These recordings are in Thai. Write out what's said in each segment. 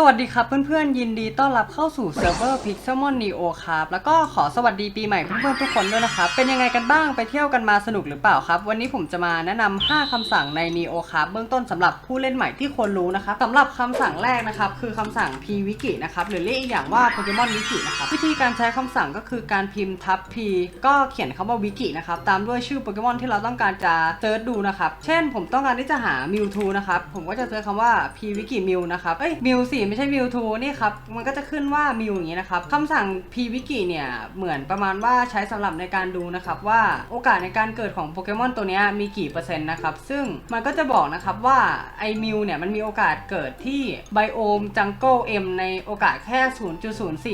สวัสดีครับเพื่อนๆ ยินดีต้อนรับเข้าสู่เซิร์ฟเวอร์ Pixelmon Neo ครับ แล้วก็ขอสวัสดีปีใหม่เพื่อนๆทุกคนด้วยนะครับ เป็นยังไงกันบ้างไปเที่ยวกันมาสนุกหรือเปล่าครับ วันนี้ผมจะมาแนะนำ5คำสั่งใน Neo ครับเบื้องต้นสำหรับผู้เล่นใหม่ที่ควรรู้นะครับสำหรับคำสั่งแรกนะครับคือคำสั่ง P Wiki นะครับหรือเรียกอีกอย่างว่า Pokemon Wiki นะครับวิธีการใช้คำสั่งก็คือการพิมพ์ทับ P ก็เขียนคำว่า Wiki นะครับตามด้วยชื่อโปเกมอนที่เราต้องการจะเซิร์ชดูนะครับเช่น ผมต้องการที่จะหา Mewtwo นะครับผมก็จะเซิร์ชคำว่า P Wiki Mew นะครับเอ้ย Mew สิไม่ใช่ Mewtwo นี่ครับ มันก็จะขึ้นว่า Mew อย่างนี้นะครับคำสั่ง P Wiki เนี่ย เหมือนประมาณว่าใช้สำหรับในการดูนะครับว่าโอกาสในการเกิดของโปเกมอนตัวนี้มีกี่เปอร์เซ็นต์นะครับ ซึ่งมันก็จะบอกนะครับว่าไอมิวเนี่ยมันมีโอกาสเกิดที่ไบโอมจังเกิลเอ็มในโอกาสแค่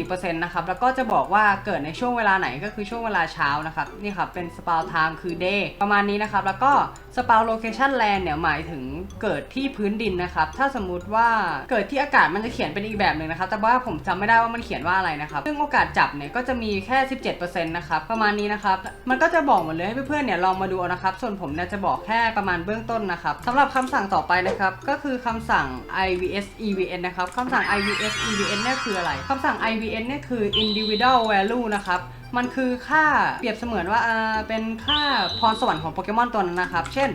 0.04%นะครับ แล้วก็จะบอกว่าเกิดในช่วงเวลาไหนก็คือช่วงเวลาเช้านะครับ นี่ครับเป็นสปาวไทม์คือ day ประมาณนี้นะครับ แล้วก็สปาวโลเคชันแลนด์เนี่ยหมายถึงเกิดที่พื้นดินนะครับ ถ้าสมมุติว่าเกิดที่อากาศมันจะเขียนเป็นอีกแบบหนึ่งนะครับ แต่ว่าผมจำไม่ได้ว่ามันเขียนว่าอะไรนะครับ ซึ่งโอกาสจับเนี่ยก็จะมีแค่ 17%นะครับ ประมาณนี้นะครับ มันก็จะบอกหมดเลยให้เพื่อนๆเนี่ยลองมาดูนะครับ ส่วนผมเนี่ยจะบอกแค่ประมาณเบื้องต้นนะครับสำหรับคำสั่งต่อไปนะครับ ก็คือคำสั่ง IVS EVN นะครับคำสั่ง IVS EVN เนี่ยคืออะไรคำสั่ง IVN เนี่ยคือ individual value นะครับมันคือค่าเปรียบเสมือนว่าอ่าเป็นค่าพรสวรรค์ของโปเกมอนตัวนั้นนะครับ เช่น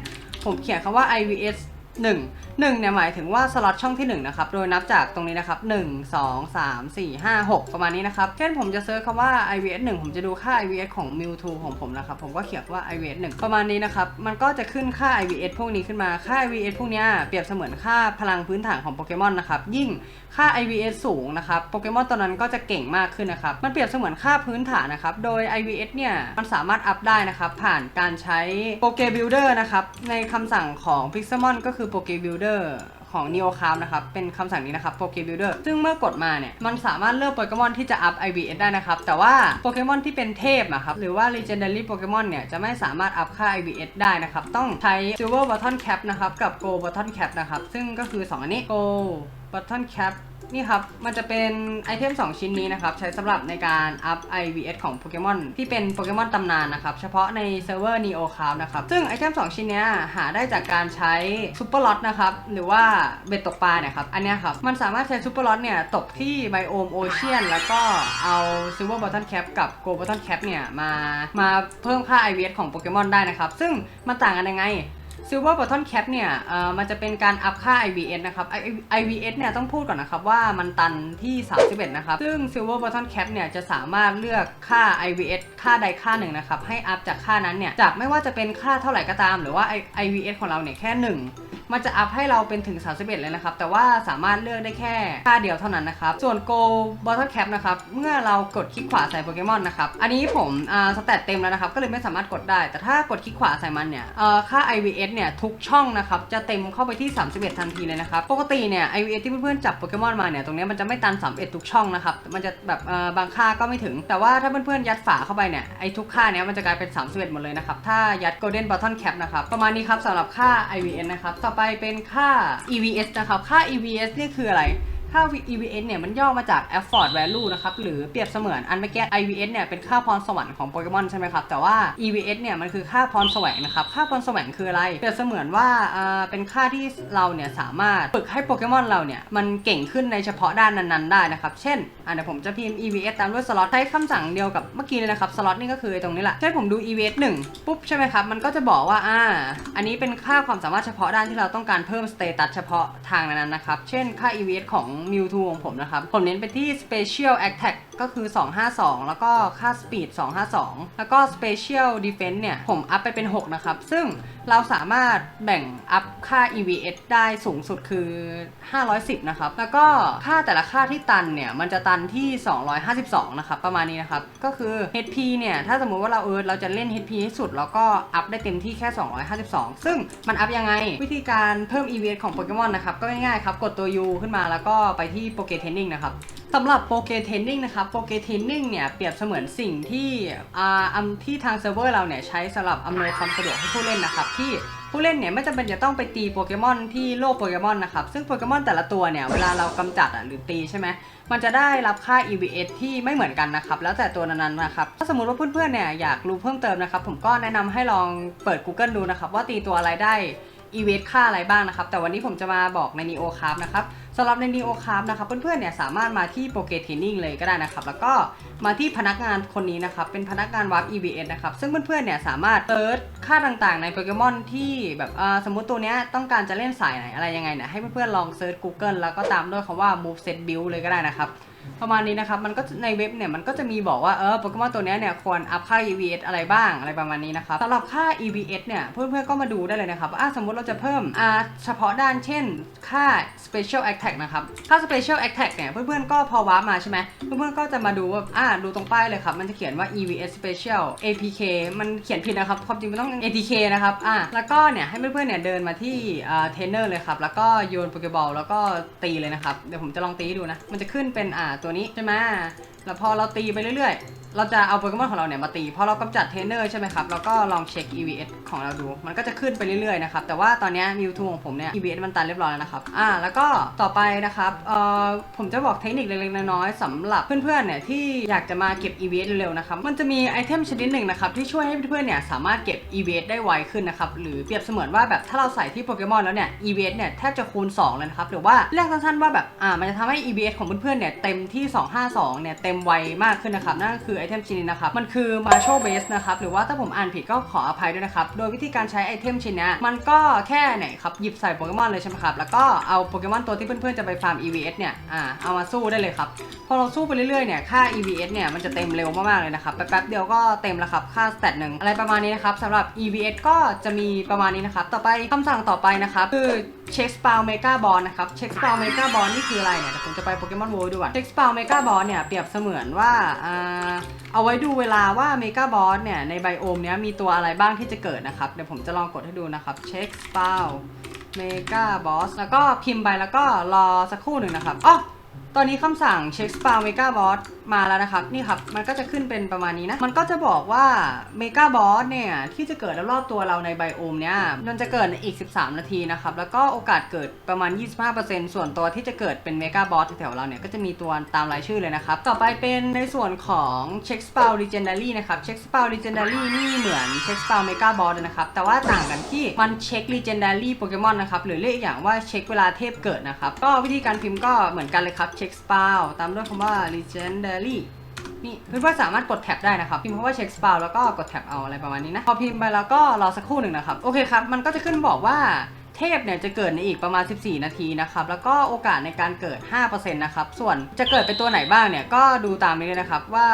ผมเขียนคำว่า IVS 1 1เนี่ยหมายถึงว่าสล็อตช่องที่ 1 นะครับ โดยนับจากตรงนี้นะครับ 1 2 3 4 5 6 ประมาณนี้นะครับ เช่นผมจะเซิร์ชคำว่า IVS 1 ผมจะดูค่า IVS ของ Mewtwo ของผมนะครับ ผมก็เขียนว่า IVS 1 ประมาณนี้นะครับ มันก็จะขึ้นค่า IVS พวกนี้ขึ้นมา ค่า IVS พวกนี้เปรียบเสมือนค่าพลังพื้นฐานของโปเกมอนนะครับ ยิ่งค่า IVS สูงนะครับ โปเกมอนตัวนั้นก็จะเก่งมากขึ้นนะครับ มันเปรียบเสมือนค่าพื้นฐานนะครับ โดย IVS เนี่ย มันสามารถอัพได้นะครับ ผ่านการใช้โปเกบิลเดอร์นะครับ ในคำสั่งของ Pixelmon ก็คือโปเกบิลเดอร์ของ n e o c a m นะครับ เป็นคำสั่งนี้นะครับ Poke Builder ซึ่งเมื่อกดมาเนี่ย มันสามารถเลือกโปเกมอนที่จะอัพ IVS ได้นะครับ แต่ว่าโปเกมอนที่เป็นเทพนะครับ หรือว่า Legendary Pokemon เนี่ย จะไม่สามารถอัพค่า IVS ได้นะครับ ต้องใช้ Silver Button Cap นะครับ กับ Gold Button Cap นะครับ ซึ่งก็คือ 2 อันนี้ Gold Button Cap นี่ครับ มันจะเป็นไอเทม 2 ชิ้นนี้นะครับ ใช้สำหรับในการอัพ IVS ของโปเกมอนที่เป็นโปเกมอนตำนานนะครับ เฉพาะในเซิร์ฟเวอร์ Neo c r a f นะครับ ซึ่งไอเทม 2 ชิ้นนี้หาได้จากการใช้ซูเปอร์ล็อตนะครับ หรือว่าเบ็ดตกปลาเนี่ยครับ อันนี้ครับ มันสามารถใช้ซูเปอร์ล็อตเนี่ย ตกที่ไบโอมโอเชียนแล้วก็เอาซิลเวอร์บัต t นแคปกับโกลบัต t นแคปเนี่ยมามาเพิ่มค่า IVS ของโปเกมอนได้นะครับซึ่งมันต่างกันยังไง Silver Button Cap เนี่ยมันจะเป็นการอัพค่า IVS นะครับ IVS เนี่ยต้องพูดก่อนนะครับว่ามันตันที่ 31 นะครับ ซึ่ง Silver Button Cap เนี่ยจะสามารถเลือกค่า IVS ค่าใดค่าหนึ่งนะครับ ให้อัพจากค่านั้นเนี่ยจากไม่ว่าจะเป็นค่าเท่าไหร่ก็ตาม หรือว่า I- IVS ของเราเนี่ยแค่ 1 มันจะอัพให้เราเป็นถึง 31 เลยนะครับ แต่ว่าสามารถเลือกได้แค่ค่าเดียวเท่านั้นนะครับ ส่วน Go Bottle Cap นะครับ เมื่อเรากดคลิกขวาใส่โปเกมอนนะครับ อันนี้ผมอ่าสแตตเต็มแล้วนะครับ ก็เลยไม่สามารถกดได้ แต่ถ้ากดคลิกขวาใส่มันเนี่ยเอ่อค่า IVS เนี่ยทุกช่องนะครับจะเต็มเข้าไปที่ 31 ทันทีเลยนะครับ ปกติเนี่ย IVS ที่เพื่อนๆจับโปเกมอนมาเนี่ยตรงนี้มันจะไม่ตัน 31 ทุกช่องนะครับ มันจะแบบเอ่อบางค่าก็ไม่ถึง แต่ว่าถ้าเพื่อนๆยัดฝาเข้าไปเนี่ยไอ้ทุกค่าเนี้ยมันจะกลายเป็น 31 หมดเลยนะครับ ถ้ายัด Golden Button Cap นะครับ ประมาณนี้ครับสำหรับค่า IVS นะครับต่อไปไปเป็นค่า EVS นะครับ ค่า EVS นี่คืออะไร ค่า EVS เนี่ยมันย่อมาจาก Effort Value นะครับ หรือเปรียบเสมือนอันเมื่อกี้ IVS เนี่ยเป็นค่าพรสวรรค์ของโปเกมอนใช่ไหมครับ แต่ว่า EVS เนี่ยมันคือค่าพรแสวงนะครับ ค่าพรแสวงคืออะไร เปรียบเสมือนว่าอ่าเป็นค่าที่เราเนี่ยสามารถฝึกให้โปเกมอนเราเนี่ยมันเก่งขึ้นในเฉพาะด้านนั้นๆได้นะครับ เช่นอ่าเดี๋ยวผมจะพิมพ์ EVS ตามด้วยสล็อตใช้คำสั่งเดียวกับเมื่อกี้เลยนะครับ สล็อตนี่ก็คือตรงนี้แหละเช่นผมดู EVS 1ปุ๊บใช่ไหมครับ มันก็จะบอกว่าอ่า อันนี้เป็นค่าความสามารถเฉพาะด้านที่เราต้องการเพิ่มสเตตัสเฉพาะทางนั้นนะครับ เช่นค่า EVS ของ Mewtwo ของผมนะครับ ผมเน้นไปที่ Special Attack ก็คือ 252 แล้วก็ค่า Speed 252 แล้วก็ Special Defense เนี่ย ผมอัพไปเป็น 6 นะครับ ซึ่งเราสามารถแบ่งอัพค่า EVS ได้สูงสุดคือ 510 นะครับ แล้วก็ค่าแต่ละค่าที่ตันเนี่ย มันจะตันที่ 252 นะครับ ประมาณนี้นะครับ ก็คือ HP เนี่ย ถ้าสมมุติว่าเราเออเราจะเล่น HP ให้สุด แล้วก็อัพได้เต็มที่แค่ 252 ซึ่งมันอัพยังไง วิธีการเพิ่ม EVS ของโปเกมอนนะครับ ก็ง่ายๆครับ กดตัว U ขึ้นมาแล้วก็ไปที่โปเกเทนนิ่งนะครับสำหรับโปเกเทนนิ่งนะครับโปเกเทนนิ่งเนี่ยเปรียบเสมือนสิ่งที่อ่าอที่ทางเซิร์ฟเวอร์เราเนี่ยใช้สำหรับอำนวยความสะดวกให้ผู้เล่นนะครับที่ผู้เล่นเนี่ยไม่จำเป็นจะต้องไปตีโปเกมอนที่โลกโปเกมอนนะครับซึ่งโปเกมอนแต่ละตัวเนี่ยเวลาเรากำจัดอะหรือตีใช่ไหมมันจะได้รับค่า EVS ที่ไม่เหมือนกันนะครับแล้วแต่ตัวนั้นๆนะครับถ้าสมมติว่าเพื่อนๆเนี่ยอยากรู้เพิ่มเติมนะครับผมก็แนะนำให้ลองเปิด Google ดูนะครับว่าตีตัวอะไรได้ อีเวนต์ค่าอะไรบ้างนะครับ แต่วันนี้ผมจะมาบอกใน Neo Craft นะครับสำหรับใน Neo Craft นะครับ เพื่อนๆเนี่ยสามารถมาที่โปรเกรสเทรนนิ่งเลยก็ได้นะครับ แล้วก็มาที่พนักงานคนนี้นะครับ เป็นพนักงานวาร์ป EVS นะครับ ซึ่งเพื่อนๆเนี่ยสามารถเซิร์ชค่าต่างๆ ในโปเกมอนที่แบบอ่าสมมุติตัวเนี้ยต้องการจะเล่นสายไหนอะไรยังไงเนี่ยให้เพื่อนๆลองเซิร์ช Google แล้วก็ตามด้วยคำว่า move set build เลยก็ได้นะครับ ประมาณนี้นะครับมันก็ในเว็บเนี่ยมันก็จะมีบอกว่าเออโปเกมอนตัวนี้เนี่ยควรอัพค่า EVS อะไรบ้างอะไรประมาณนี้นะครับสำหรับค่า EVS เนี่ยเพื่อนๆก็มาดูได้เลยนะครับว่าอะสมมติเราจะเพิ่มอ่าเฉพาะด้านเช่นค่า Special Attack นะครับค่า Special Attack เนี่ยเพื่อนๆก็พอวาร์ปมาใช่ไหมเพื่อนๆก็จะมาดูว่าอ่าดูตรงป้ายเลยครับมันจะเขียนว่า EVS Special APK มันเขียนผิดนะครับความจริงมันต้อง ATK นะครับอ่าแล้วก็เนี่ยให้เพื่อนๆเนี่ยเดินมาที่อ่าเทรนเนอร์เลยครับแล้วก็โยนโปเกบอลแล้วก็ตีเลยนะครับเดี๋ยวผมจะลองตีดูนะมันจะขึ้นเป็นอ่าตัวนี้ใช่ไหมแล้วพอเราตีไปเรื่อย เราจะเอาโปเกมอนของเราเนี่ยมาตี เพอเรากำจัดเทรนเนอร์ใช่ไหมครับ แล้วก็ลองเช็ค EVS ของเราดู มันก็จะขึ้นไปเรื่อยๆนะครับ แต่ว่าตอนนี้มิวทูของผมเนี่ย EVS มันตันเรียบร้อยแล้วนะครับ อ่า แล้วก็ต่อไปนะครับ เอ่อ ผมจะบอกเทคนิคเล็กๆน้อยๆสำหรับเพื่อนๆ เนี่ยที่อยากจะมาเก็บ EVS เร็วๆ นะครับ มันจะมีไอเทมชนิดหนึ่งนะครับที่ช่วยให้เพื่อนๆ เนี่ยสามารถเก็บ EVS ได้ไวขึ้นนะครับ หรือเปรียบเสมือนว่าแบบถ้าเราใส่ที่โปเกมอนแล้วเนี่ย EVS เนี่ยแทบจะคูณ2เลยนะครับ หรือว่าเรียกสั้นๆว่าแบบ อ่า มันจะทำให้ EVS ของเพื่อนๆ เนี่ยเต็มที่ 252 เนี่ยเต็มไวมากขึ้นนะครับนั่นก็คือไอเทมชิ้นนี้นะครับมันคือ Marshall Base นะครับหรือว่าถ้าผมอ่านผิดก็ขออภัยด้วยนะครับโดยวิธีการใช้ไอเทมชิ้นเนี้มันก็แค่ไหนครับหยิบใส่โปเกมอนเลยใช่ไหมครับแล้วก็เอาโปเกมอนตัวที่เพื่อนๆจะไปฟาร์ม EVS เนี่ยอ่าเอามาสู้ได้เลยครับพอเราสู้ไปเรื่อยๆเนี่ยค่า EVS เนี่ยมันจะเต็มเร็วมากๆเลยนะครับแป๊บๆเดียวก็เต็มแล้วครับค่าสเตตหนึ่งอะไรประมาณนี้นะครับสำหรับ EVS ก็จะมีประมาณนี้นะครับต่อไปคำสั่งต่อไปนะครับคือ เช็คสปาวเมกาบอลนะครับเช็คสปาวเมกาบอลนี่คืออะไรเนี่ยเดี๋ยวผมจะไปโปเกมอนโวลด์ดูก่อนเช็คสปาวเมกาบอลเนี่ยเปรียบเสมือนว่าอ่าเอาไว้ดูเวลาว่าเมกาบอสเนี่ยในไบโอมเนี้ยมีตัวอะไรบ้างที่จะเกิดนะครับเดี๋ยวผมจะลองกดให้ดูนะครับเช็คสปาวเมกาบอสแล้วก็พิมพ์ไปแล้วก็รอสักครู่หนึ่งนะครับอ๋อตอนนี้คำสั่งเช็คสปาเมกาบอส มาแล้วนะครับ นี่ครับ มันก็จะขึ้นเป็นประมาณนี้นะ มันก็จะบอกว่าเมกาบอสเนี่ย ที่จะเกิดรอบตัวเราในไบโอมเนี่ย มันจะเกิดในอีก 13 นาทีนะครับ แล้วก็โอกาสเกิดประมาณ 25%ส่วนตัวที่จะเกิดเป็นเมกาบอสแถวๆเราเนี่ย ก็จะมีตัวตามรายชื่อเลยนะครับ ต่อไปเป็นในส่วนของเช็คสเปา Legendary นะครับ เช็คสเปา Legendary นี่เหมือนเช็คสเปาเมกาบอสนะครับ แต่ว่าต่างกันที่มันเช็ค Legendary โปเกมอนนะครับ หรือเรียกอย่างว่าเช็คเวลาเทพเกิดนะครับ ก็วิธีการพิมพ์ก็เหมือนกันเลยครับ เช็คสปาตามด้วยคำว่า Legendary นี่เพื่อนๆสามารถกดแท็บได้นะครับพิมพ์คำว่าเช็คสปาแล้วก็กดแท็บเอาอะไรประมาณนี้นะพอพิมพ์ไปแล้วก็รอสักครู่หนึ่งนะครับโอเคครับมันก็จะขึ้นบอกว่า เทพเนี่ยจะเกิดในอีกประมาณ 14 นาทีนะครับ แล้วก็โอกาสในการเกิด 5%นะครับ ส่วนจะเกิดเป็นตัวไหนบ้างเนี่ย ก็ดูตามนี้เลยนะครับว่า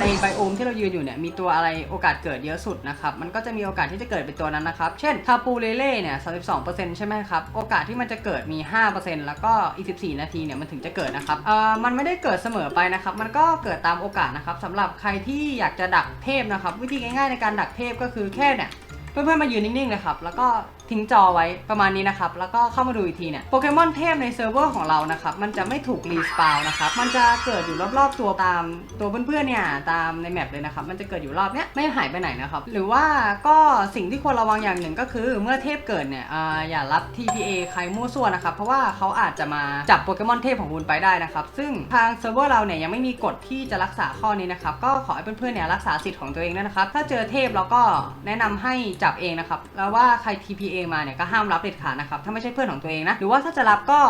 ในไบโอมที่เรายืนอยู่เนี่ยมีตัวอะไรโอกาสเกิดเยอะสุดนะครับ มันก็จะมีโอกาสที่จะเกิดเป็นตัวนั้นนะครับ เช่นคาปูเลเล่เนี่ย32%ใช่ไหมครับ โอกาสที่มันจะเกิดมี 5%แล้วก็อีก 14 นาทีเนี่ยมันถึงจะเกิดนะครับเอ่อมันไม่ได้เกิดเสมอไปนะครับ มันก็เกิดตามโอกาสนะครับสำหรับใครที่อยากจะดักเทพนะครับ วิธีง่ายๆในการดักเทพก็คือแค่เนี่ยเพื่อนๆมายืนนิ่งๆเลยครับแล้วก็ทิ้งจอไว้ประมาณนี้นะครับ แล้วก็เข้ามาดูอีกทีเนี่ยโปเกมอนเทพในเซิร์ฟเวอร์ของเรานะครับมันจะไม่ถูกรีสปาวนะครับมันจะเกิดอยู่รอบๆตัวตามตัวเพื่อนๆเนี่ยตามในแมปเลยนะครับมันจะเกิดอยู่รอบเนี้ยไม่หายไปไหนนะครับหรือว่าก็สิ่งที่ควรระวังอย่างหนึ่งก็คือเมื่อเทพเกิดเนี่ยอ่าอย่ารับ TPA ใครมั่วซั่วนะครับเพราะว่าเขาอาจจะมาจับโปเกมอนเทพของคุณไปได้นะครับซึ่งทางเซิร์ฟเวอร์เราเนี่ยยังไม่มีกฎที่จะรักษาข้อนี้นะครับก็ขอให้เพื่อนๆเนี่ยรักษาสิทธิ์ของตัวเองด้วยนะครับถ้าเจอเทพเราก็แนะนำให้จับเองนะครับแล้วว่าใคร TPA มาเนี่ยก็ห้ามรับเด็ดขาดนะครับถ้าไม่ใช่เพื่อนของตัวเองนะหรือว่าถ้าจะรับก็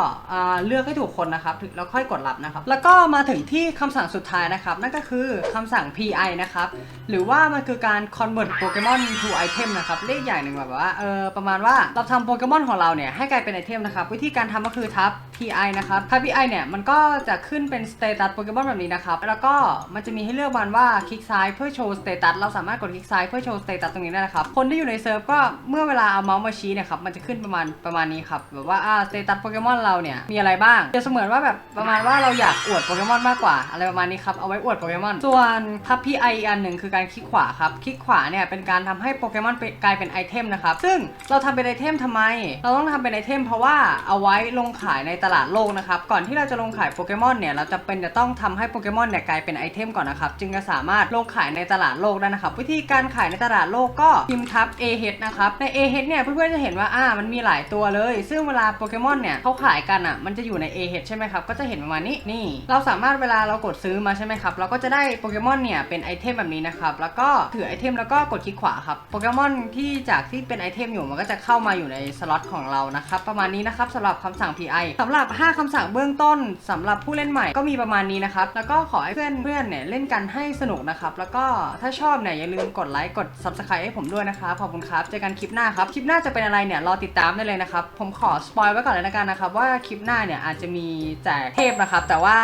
เลือกให้ถูกคนนะครับแล้วค่อยกดรับนะครับแล้วก็มาถึงที่คำสั่งสุดท้ายนะครับนั่นก็คือคำสั่ง PI นะครับหรือว่ามันคือการ convert Pokemon to item นะครับเลขใหญ่หนึ่งแบบว่าเออประมาณว่าเราทำโปเกมอนของเราเนี่ยให้กลายเป็นไอเทมนะครับวิธีการทำก็คือทับ PI นะครับทับ PI เนี่ย มันก็จะขึ้นเป็น status โปเกมอนแบบนี้นะครับ แล้วก็มันจะมีให้เลือกมันว่าคลิกซ้ายเพื่อโชว์ status เราสามารถกดคลิกซ้ายเพื่อโชว์ status ตรงนี้ได้นะครับ คนที่อยู่ในเซิร์ฟก็เมื่อเวลาเอาเมาส์มาชี้เนี่ยครับ มันจะขึ้นประมาณประมาณนี้ครับ แบบว่าอ่า status โปเกมอนเราเนี่ย มีอะไรบ้าง จะเสมือนว่าแบบประมาณว่าเราอยากอวดโปเกมอนมากกว่า อะไรประมาณนี้ครับ เอาไว้อวดโปเกมอน ส่วนทับ PI อีกอันหนึ่งคือการคลิกขวาครับ คลิกขวาเนี่ยเป็นการทำให้โปเกมอนเป็นกลายเป็นไอเทมนะครับ ซึ่งเราทำเป็นไอเทมทำไม เราต้องทำเป็นไอเทมเพราะว่าเอาไว้ลงขายในตตลาดโลกนะครับ ก่อนที่เราจะลงขายโปเกมอนเนี่ย เราจะเป็นจะต้องทำให้โปเกมอนเนี่ยกลายเป็นไอเทมก่อนนะครับ จึงจะสามารถลงขายในตลาดโลกได้นะครับ วิธีการขายในตลาดโลกก็พิมพ์ทับ A h นะครับ ใน A h เนี่ยเพื่อนๆจะเห็นว่าอ่ามันมีหลายตัวเลย ซึ่งเวลาโปเกมอนเนี่ยเขาขายกันอะ มันจะอยู่ใน A h ใช่ไหมครับ ก็จะเห็นประมาณนี้ นี่ เราสามารถเวลาเรากดซื้อมาใช่ไหมครับ เราก็จะได้โปเกมอนเนี่ยเป็นไอเทมแบบนี้นะครับ แล้วก็ถือไอเทมแล้วก็กดคลิกขวาครับ โปเกมอนที่จากที่เป็นไอเทมอยู่มันก็จะเข้ามาอยู่ในสล็อตของเรานะครับ ประมาณนี้นะครับสำหรับคำสั่ง PI สำหรับหรับ 5คำสั่งเบื้องต้นสำหรับผู้เล่นใหม่ก็มีประมาณนี้นะครับ แล้วก็ขอให้เพื่อนเพื่อนๆเนี่ยเล่นกันให้สนุกนะครับ แล้วก็ถ้าชอบเนี่ยอย่าลืมกดไลค์กด Subscribe ให้ผมด้วยนะครับขอบคุณครับเจอกันคลิปหน้าครับ คลิปหน้าจะเป็นอะไรเนี่ยรอติดตามได้เลยนะครับผมขอสปอยไว้ก่อนเลยนะกันนะครับว่าคลิปหน้าเนี่ยอาจจะมีแจกเทพนะครับ แต่ว่า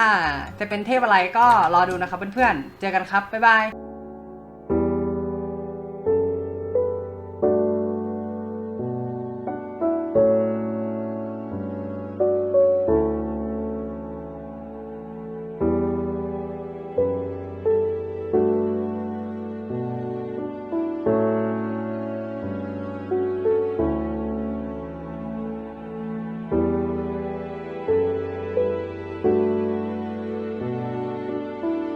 จะเป็นเทพอะไรก็รอดูนะครับเพื่อนๆเจอกันครับบ๊ายบาย